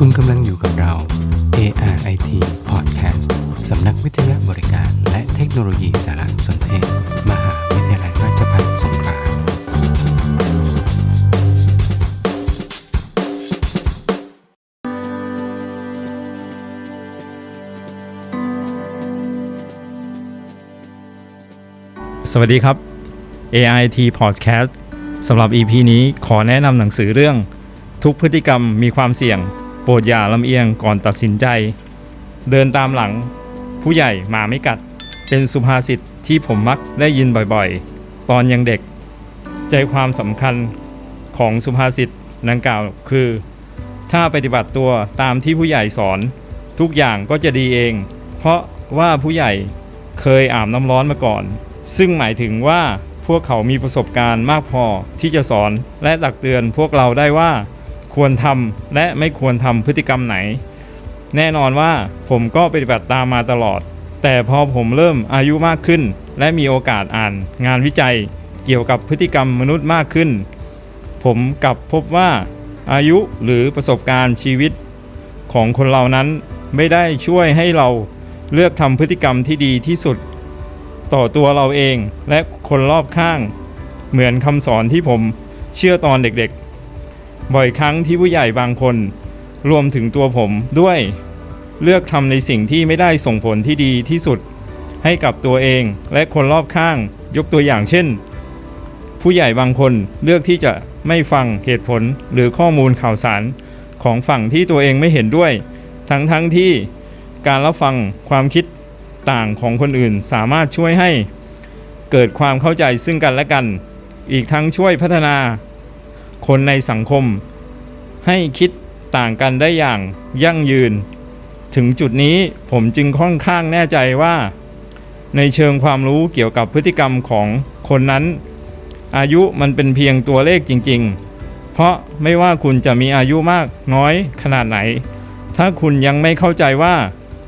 คุณกำลังอยู่กับเรา ARIT Podcast สำนักวิทยาบริการ และเทคโนโลยีสารสนเทศ มหาวิทยาลัยราชภัฏสงขลาสวัสดีครับ AIT Podcast สำหรับ EP นี้ขอแนะนำหนังสือเรื่องทุกพฤติกรรมมีความเสี่ยง โปรดอย่าลำเอียงก่อนตัดสินใจ เดินตามหลัง ผู้ใหญ่หมาไม่กัด เป็นสุภาษิตที่ผมมักได้ยินบ่อยๆ ตอนยังเด็ก ใจความสำคัญของสุภาษิตดังกล่าวคือ ถ้าปฏิบัติตัวตามที่ผู้ใหญ่สอน ทุกอย่างก็จะดีเอง เพราะว่าผู้ใหญ่เคยอาบน้ำร้อนมาก่อน ซึ่งหมายถึงว่าพวกเขามีประสบการณ์มากพอที่จะสอนและตักเตือนพวกเราได้ว่า ควรทำและไม่ควรทำพฤติกรรมไหน แน่นอนว่าผมก็ปฏิบัติตามมาตลอด แต่พอผมเริ่มอายุมากขึ้น และมีโอกาสอ่านงานวิจัย เกี่ยวกับพฤติกรรมมนุษย์มากขึ้น ผมกลับพบว่า อายุหรือประสบการณ์ชีวิต ของคนเรานั้นไม่ได้ช่วยให้เราเลือกทำพฤติกรรมที่ดีที่สุด ต่อตัวเราเองและคนรอบข้าง เหมือนคำสอนที่ผมเชื่อตอนเด็กๆ บ่อยครั้งที่ผู้ใหญ่บางคน รวมถึงตัวผมด้วย เลือกทำในสิ่งที่ไม่ได้ส่งผลที่ดีที่สุด ให้กับตัวเองและคนรอบข้าง ยกตัวอย่างเช่น ผู้ใหญ่บางคนเลือกที่จะไม่ฟังเหตุผลหรือข้อมูลข่าวสารของฝั่งที่ตัวเองไม่เห็นด้วย ทั้งๆทที่การรับฟังความคิดต่างของคนอื่นสามารถช่วยให้ เกิดความเข้าใจซึ่งกันและกัน อีกทั้งช่วยพัฒนา คนในสังคม ให้คิดต่างกันได้อย่างยั่งยืน ถึงจุดนี้ผมจึงค่อนข้างแน่ใจว่า ในเชิงความรู้เกี่ยวกับพฤติกรรมของคนนั้น อายุมันเป็นเพียงตัวเลขจริง ๆ เพราะไม่ว่าคุณจะมีอายุมากน้อยขนาดไหน ถ้าคุณยังไม่เข้าใจว่า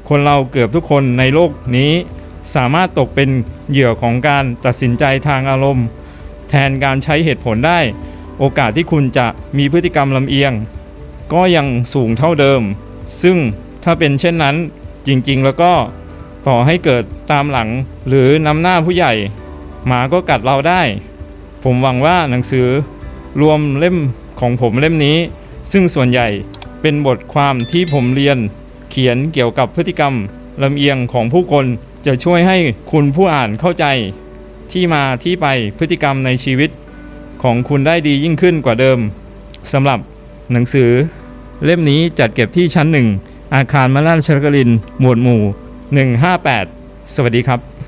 คนเราเกือบทุกคนในโลกนี้ สามารถตกเป็นเหยื่อของการตัดสินใจทางอารมณ์ แทนการใช้เหตุผลได้ โอกาสที่คุณจะมีพฤติกรรมลำเอียง ก็ยังสูงเท่าเดิม ซึ่งถ้าเป็นเช่นนั้นจริงๆ แล้วก็ต่อให้เกิดตามหลังหรือนำหน้าผู้ใหญ่ หมาก็กัดเราได้ ผมหวังว่าหนังสือรวมเล่มของผมเล่มนี้ ซึ่งส่วนใหญ่เป็นบทความที่ผมเรียนเขียนเกี่ยวกับพฤติกรรมลำเอียงของผู้คนจะช่วยให้คุณผู้อ่านเข้าใจ ที่มาที่ไปพฤติกรรมในชีวิต ของคุณได้ดียิ่งขึ้นกว่าเดิมสำหรับหนังสือ เล่มนี้จัดเก็บที่ชั้นหนึ่งอาคารมาลาชรกริน หมวดหมู่ 158 สวัสดีครับ